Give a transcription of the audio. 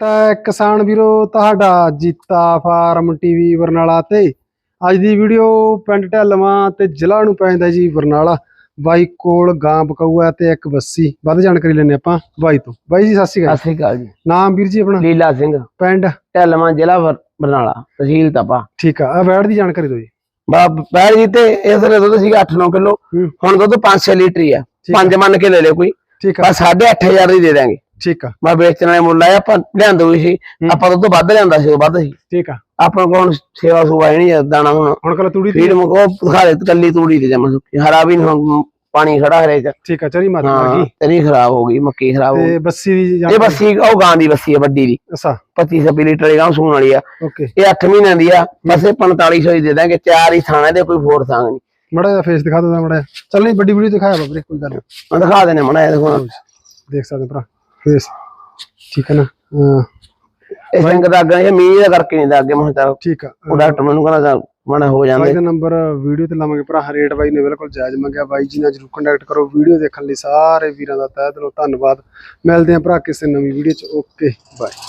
ਤਾਂ ਕਿਸਾਨ ਵੀਰੋ ਤੁਹਾਡਾ ਜੀਤਾ ਫਾਰਮ ਟੀਵੀ ਬਰਨਾਲਾ ਤੇ। ਅੱਜ ਦੀ ਵੀਡੀਓ ਪਿੰਡ ਢਲਵਾਂ ਤੇ ਜ਼ਿਲ੍ਹਾ ਨੂੰ ਪੈਂਦਾ ਜੀ ਬਰਨਾਲਾ। ਬਾਈ ਕੋਲ ਗਾਂ ਬਕਾਊਆ ਤੇ ਇੱਕ ਬੱਸੀ ਵੱਧ ਜਾਣਕਾਰੀ ਲੈਣੇ ਆਪਾਂ ਬਾਈ ਤੋਂ। ਬਾਈ ਜੀ ਸਤਿ ਸ਼੍ਰੀ ਅਕਾਲ। ਸਤਿ ਸ੍ਰੀ ਅਕਾਲ ਜੀ। ਨਾਮ ਵੀਰ ਜੀ ਆਪਣਾ? ਲੀਲਾ ਸਿੰਘ। ਪਿੰਡ? ਢਲਵਾਂ ਜ਼ਿਲ੍ਹਾ ਬਰ- ਬਰਨਾਲਾ। ਤਹਿਸੀਲ ਤਪਾ। ਠੀਕ ਆ ਆ ਵੈੜ ਦੀ ਜਾਣਕਾਰੀ ਦਿਓ ਜੀ। ਬਾਪ ਪੈਰ ਜੀ ਤੇ ਇਸ ਵੇਲੇ ਦੁੱਧ ਸੀਗਾ 8-9 ਕਿਲੋ। ਹੁਣ ਦੁੱਧ 5-6 ਲੀਟਰ ਹੀ ਆ। ਪੰਜ ਮੰਨ ਕੇ ਲੈ ਲਿਓ ਕੋਈ। ਠੀਕ ਆ। ਬਸ 8500 ਦੀ ਦੇ ਦਾਂਗੇ ਠੀਕ ਆ। ਮੈਂ ਵੇਚਣ ਵਾਲੇ ਮੁੱਲ ਆਇਆ ਆਪਾਂ ਲਿਆਂਦੇ ਹੋਈ ਸੀ। ਆਪਾਂ ਦੁੱਧ ਵੱਧ ਲਿਆਂਦਾ ਸੀ ਉਹ ਵੱਧ ਸੀ। ਠੀਕ ਆ। ਆਪਾਂ ਕੋਲ ਸੇਵਾ ਸੁਵਾ ਹੀ ਨਹੀਂ ਦਾਣਾ ਹੁਣ। ਹੁਣ ਕਲਾ ਤੂੜੀ ਦੀ ਫੀਡ ਮੁਕੋ ਦਿਖਾ ਦੇ ਕੱਲੀ ਤੂੜੀ ਤੇ ਜਮਾ ਸੁੱਕੀ। ਹਰਾ ਵੀ ਨੀ ਹੁਣ ਪਾਣੀ ਖੜਾ ਹਰੇ ਚ ਠੀਕ ਆ ਚਰੀ ਮਾਤਾ ਗਈ ਤੇਰੀ ਖਰਾਬ ਹੋ ਗਈ ਮੱਕੀ ਖਰਾਬ ਹੋ ਗਈ। ਤੇ ਬੱਸੀ ਦੀ ਇਹ ਬੱਸੀ ਉਹ ਗਾਂ ਦੀ ਬੱਸੀ ਆ ਵੱਡੀ ਦੀ। ਅੱਛਾ। 25 26 ਲੀਟਰ ਦੀ ਗਾਂ ਸੂਣ ਵਾਲੀ ਆ। ਓਕੇ। ਇਹ 8 ਮਹੀਨਿਆਂ ਦੀ ਆ ਬਸ ਇਹ 4500 ਹੀ ਦੇ ਦਾਂਗੇ ਚਾਰ ਹੀ ਥਾਣੇ ਦੇ ਕੋਈ ਫੋਰ ਸੰਗ ਨਹੀਂ। ਮੜਾ ਜਿਹਾ ਫੇਸ ਦਿਖਾ ਦੋ ਮੜਾ ਚੱਲ ਨਹੀਂ ਵੱਡੀ ਵੀਡੀਓ ਦਿਖਾਇਆ ਬਾਬਰੇ ਕੋਈ ਗੱਲ ਨੀ। ਮੈਂ ਦਿਖਾ ਦੇਣੇ ਮਣਾ ਇਹ ਦੇਖੋ। ਦੇਖ ਸਕਦੇ ਭਰਾ। ਫੇਸ ਠੀਕ ਹੈ ਨਾ? ਹਾਂ। ਇਹ ਸਿੰਘ ਦਾ ਅੱਗੇ ਇਹ ਮੀਂਹ ਦਾ ਕਰਕੇ ਨਹੀਂ ਦਾ ਅੱਗੇ ਮੈਂ ਤਾਂ ਠੀਕ ਆ। ਉਹ ਡਾਕਟਰ ਮੈਨੂੰ ਕਹਿੰਦਾ ਮਣਾ ਹੋ ਬਾਈ ਜਾਂਦੇ। ਦਾ ਨੰਬਰ ਵੀਡੀਓ ਤੇ ਲਾਵਾਂਗੇ ਭਰਾ ਰੇਟ ਬਾਈ ਨੇ ਬਿਲਕੁਲ ਜਾਇਜ਼ ਮੰਗਿਆ। ਬਾਈ ਜੀ ਨਾਲ ਜਰੂਰ ਕੰਟੈਕਟ ਕਰੋ। ਵੀਡੀਓ ਦੇਖਣ ਲਈ ਸਾਰੇ ਵੀਰਾਂ ਦਾ ਤਹਿ ਦਿਲੋਂ ਧੰਨਵਾਦ। ਮਿਲਦੇ ਆਂ ਭਰਾ ਕਿਸੇ ਨਵੀਂ ਵੀਡੀਓ ਚ। Okay bye